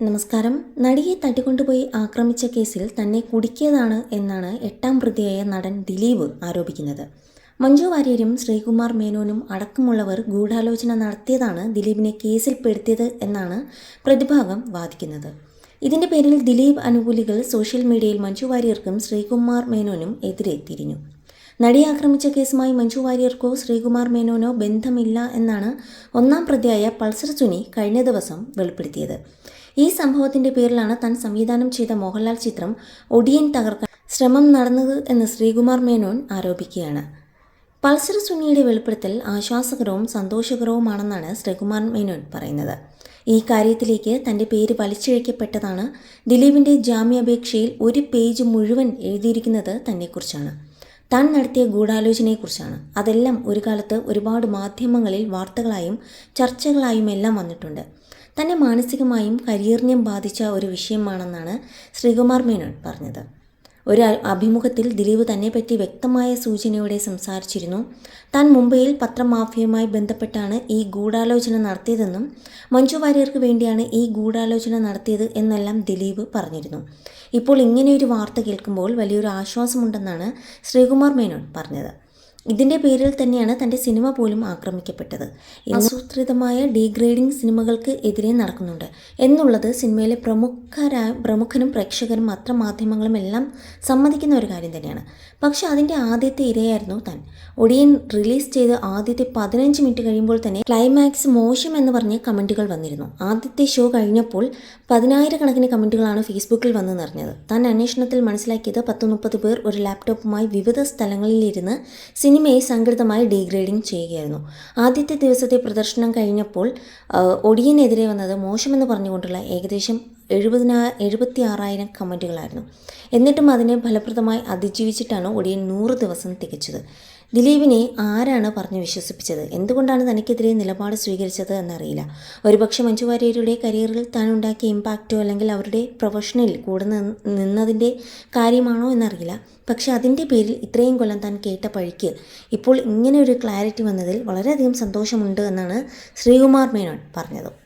നമസ്കാരം. നടിയെ തട്ടിക്കൊണ്ടുപോയി ആക്രമിച്ച കേസിൽ തന്നെ കുടുക്കിയതാണ് എന്നാണ് എട്ടാം പ്രതിയായ നടൻ ദിലീപ് ആരോപിക്കുന്നത്. മഞ്ജു വാര്യരും ശ്രീകുമാർ മേനോനും അടക്കമുള്ളവർ ഗൂഢാലോചന നടത്തിയതാണ് ദിലീപിനെ കേസിൽപ്പെടുത്തിയത് എന്നാണ് പ്രതിഭാഗം വാദിക്കുന്നത്. ഇതിന്റെ പേരിൽ ദിലീപ് അനുകൂലികൾ സോഷ്യൽ മീഡിയയിൽ മഞ്ജു വാര്യർക്കും ശ്രീകുമാർ മേനോനും എതിരെ തിരിഞ്ഞു. നടിയെ ആക്രമിച്ച കേസുമായി മഞ്ജു വാര്യർക്കോ ശ്രീകുമാർ മേനോനോ ബന്ധമില്ല എന്നാണ് ഒന്നാം പ്രതിയായ പൾസർ സുനി കഴിഞ്ഞ ദിവസം വെളിപ്പെടുത്തിയത്. ഈ സംഭവത്തിന്റെ പേരിലാണ് താൻ സംവിധാനം ചെയ്ത മോഹൻലാൽ ചിത്രം ഒടിയൻ തകർക്കാൻ ശ്രമം നടന്നത് എന്ന് ശ്രീകുമാർ മേനോൻ ആരോപിക്കുകയാണ്. പൾസർ സുനിയുടെ വെളിപ്പെടുത്തൽ ആശ്വാസകരവും സന്തോഷകരവുമാണെന്നാണ് ശ്രീകുമാർ മേനോൻ പറയുന്നത്. ഈ കാര്യത്തിലേക്ക് തന്റെ പേര് വലിച്ചിഴക്കപ്പെട്ടതാണ് ദിലീപിന്റെ ജാമ്യാപേക്ഷയിൽ ഒരു പേജ് മുഴുവൻ എഴുതിയിരിക്കുന്നത് തന്നെക്കുറിച്ചാണ്. താൻ നടത്തിയ ഗൂഢാലോചനയെക്കുറിച്ചാണ്. അതെല്ലാം ഒരു കാലത്ത് ഒരുപാട് മാധ്യമങ്ങളിൽ വാർത്തകളായും ചർച്ചകളായും എല്ലാം വന്നിട്ടുണ്ട്. തന്നെ മാനസികമായും കരിയറിനെയും ബാധിച്ച ഒരു വിഷയമാണെന്നാണ് ശ്രീകുമാർ മേനോൻ പറഞ്ഞത്. ഒരു അഭിമുഖത്തിൽ ദിലീപ് തന്നെപ്പറ്റി വ്യക്തമായ സൂചനയോടെ സംസാരിച്ചിരുന്നു. താൻ മുംബൈയിൽ പത്രമാഫിയയുമായി ബന്ധപ്പെട്ടാണ് ഈ ഗൂഢാലോചന നടത്തിയതെന്നും മഞ്ജു വാര്യർക്ക് വേണ്ടിയാണ് ഈ ഗൂഢാലോചന നടത്തിയത് എന്നെല്ലാം ദിലീപ് പറഞ്ഞിരുന്നു. ഇപ്പോൾ ഇങ്ങനെയൊരു വാർത്ത കേൾക്കുമ്പോൾ വലിയൊരു ആശ്വാസമുണ്ടെന്നാണ് ശ്രീകുമാർ മേനോൻ പറഞ്ഞത്. ഇതിന്റെ പേരിൽ തന്നെയാണ് തന്റെ സിനിമ പോലും ആക്രമിക്കപ്പെട്ടത്. ആസൂത്രിതമായ ഡീഗ്രേഡിംഗ് സിനിമകൾക്ക് എതിരെ നടക്കുന്നുണ്ട്. എന്നുള്ളത് സിനിമയിലെ പ്രമുഖരായ പ്രമുഖനും പ്രേക്ഷകരും പത്രമാധ്യമങ്ങളും എല്ലാം സമ്മതിക്കുന്ന ഒരു കാര്യം തന്നെയാണ്. പക്ഷേ അതിന്റെ ആദ്യത്തെ ഇരയായിരുന്നു താൻ. ഒടിയൻ റിലീസ് ചെയ്ത് ആദ്യത്തെ പതിനഞ്ച് മിനിറ്റ് കഴിയുമ്പോൾ തന്നെ ക്ലൈമാക്സ് മോശം എന്ന് പറഞ്ഞ് കമന്റുകൾ വന്നിരുന്നു. ആദ്യത്തെ ഷോ കഴിഞ്ഞപ്പോൾ പതിനായിരക്കണക്കിന് കമന്റുകളാണ് ഫേസ്ബുക്കിൽ വന്ന് നിറഞ്ഞത്. താൻ അന്വേഷണത്തിൽ മനസ്സിലാക്കിയത് പത്ത് മുപ്പത് പേർ ഒരു ലാപ്ടോപ്പുമായി വിവിധ സ്ഥലങ്ങളിലിരുന്ന് സിനിമയെ സംഘടിതമായി ഡീഗ്രേഡിംഗ് ചെയ്യുകയായിരുന്നു. ആദ്യത്തെ ദിവസത്തെ പ്രദർശനം കഴിഞ്ഞപ്പോൾ ഒടിയനെതിരെ വന്നത് മോശമെന്ന് പറഞ്ഞുകൊണ്ടുള്ള ഏകദേശം എഴുപതിനാ എഴുപത്തി ആറായിരം കമന്റുകളായിരുന്നു. എന്നിട്ടും അതിനെ ഫലപ്രദമായി അതിജീവിച്ചിട്ടാണ് ഒടിയൻ നൂറ് ദിവസം തികച്ചത്. ദിലീപിനെ ആരാണ് പറഞ്ഞ് വിശ്വസിപ്പിച്ചത്? എന്തുകൊണ്ടാണ് തനിക്കെതിരെ നിലപാട് സ്വീകരിച്ചത് എന്നറിയില്ല. ഒരുപക്ഷെ മഞ്ജു വാര്യരുടെ കരിയറിൽ താൻ ഉണ്ടാക്കിയ ഇമ്പാക്റ്റോ അല്ലെങ്കിൽ അവരുടെ പ്രൊഫഷനിൽ കൂടെ നിന്നതിന്റെ കാര്യമാണോ എന്നറിയില്ല. പക്ഷെ അതിന്റെ പേരിൽ ഇത്രയും കൊല്ലം താൻ കേട്ട പഴിക്ക് ഇപ്പോൾ ഇങ്ങനെ ഒരു ക്ലാരിറ്റി വന്നതിൽ വളരെയധികം സന്തോഷമുണ്ട് എന്നാണ് ശ്രീകുമാർ മേനോൻ പറഞ്ഞത്.